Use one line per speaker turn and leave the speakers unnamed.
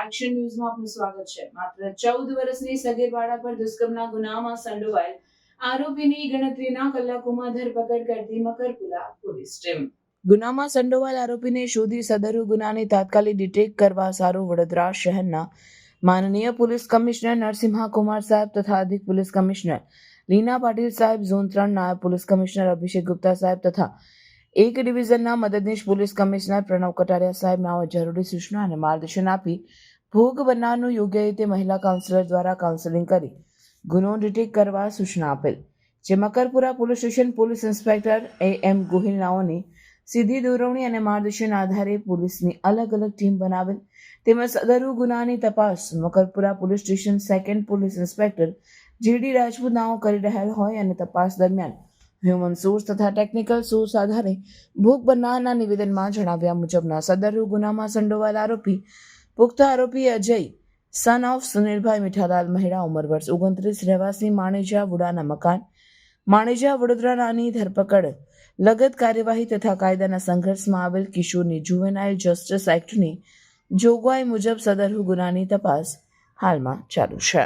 Action ન્યૂઝમાં આપનું સ્વાગત છે. માત્ર ચૌદ વર્ષની સગીર બાળા પર દુષ્કર્મના ગુનામાં સંડોવાયેલ આરોપીની ગણતરીના કલાકોમાં ધરપકડ કરતી મકરપુરા પોલીસ ટીમ. ગુનામાં સંડોવાયેલ આરોપીને શોધી સદરુ ગુનાને તાત્કાલિક ડિટેક કરવા સારું વડોદરા શહેરના માનનીય પોલીસ કમિશનર નરસિંહા કુમાર સાહેબ તથા અધિક પોલીસ કમિશનર લીના પાટીલ સાહેબ, ઝોન ત્રણ નાયબ પોલીસ કમિશનર અભિષેક ગુપ્તા સાહેબ તથા એક ડિવિઝનના મદદનીશ પોલીસ કમિશનર પ્રણવ કટારિયા સાહેબના જરૂરી સૂચના અને માર્ગદર્શન આપી ભોગ બનાવનું યોગ્ય રીતે મહિલા કાઉન્સિલર દ્વારા કાઉન્સેલિંગ કરી ગુનો ડિટેક કરવા સૂચના આપેલ. જે Makarpura police station police inspector A M Gohil નાઓની સીધી દોરવણી અને માર્ગદર્શન આધારે પોલીસની અલગ અલગ ટીમ બનાવેલ. તેમજ સદરુ ગુનાની તપાસ Makarpura police station second police inspector GD Rajput નાઓ કરી રહેલ હોય અને તપાસ દરમિયાન હ્યુમન સોર્સ તથા ટેકનિકલ સોર્સ આધારે ભોગ બનનારના નિવેદનમાં જણાવ્યા મુજબના સદર ગુનામાં સંડોવાયેલ આરોપી, પુખ્ત આરોપી અજય સન ઓફ સુનિલભાઈ મીઠાલાલ મહેડા ઉંમર વર્ષ ઓગણત્રીસ, રહેવાસી માણેજા વુડાના મકાન, માણેજા વડોદરાની ધરપકડ, લગત કાર્યવાહી તથા કાયદાના સંઘર્ષમાં આવેલ કિશોરની જુવેનાઇલ જસ્ટિસ એક્ટની જોગવાઈ મુજબ સદરહુ ગુનાની તપાસ હાલમાં ચાલુ છે.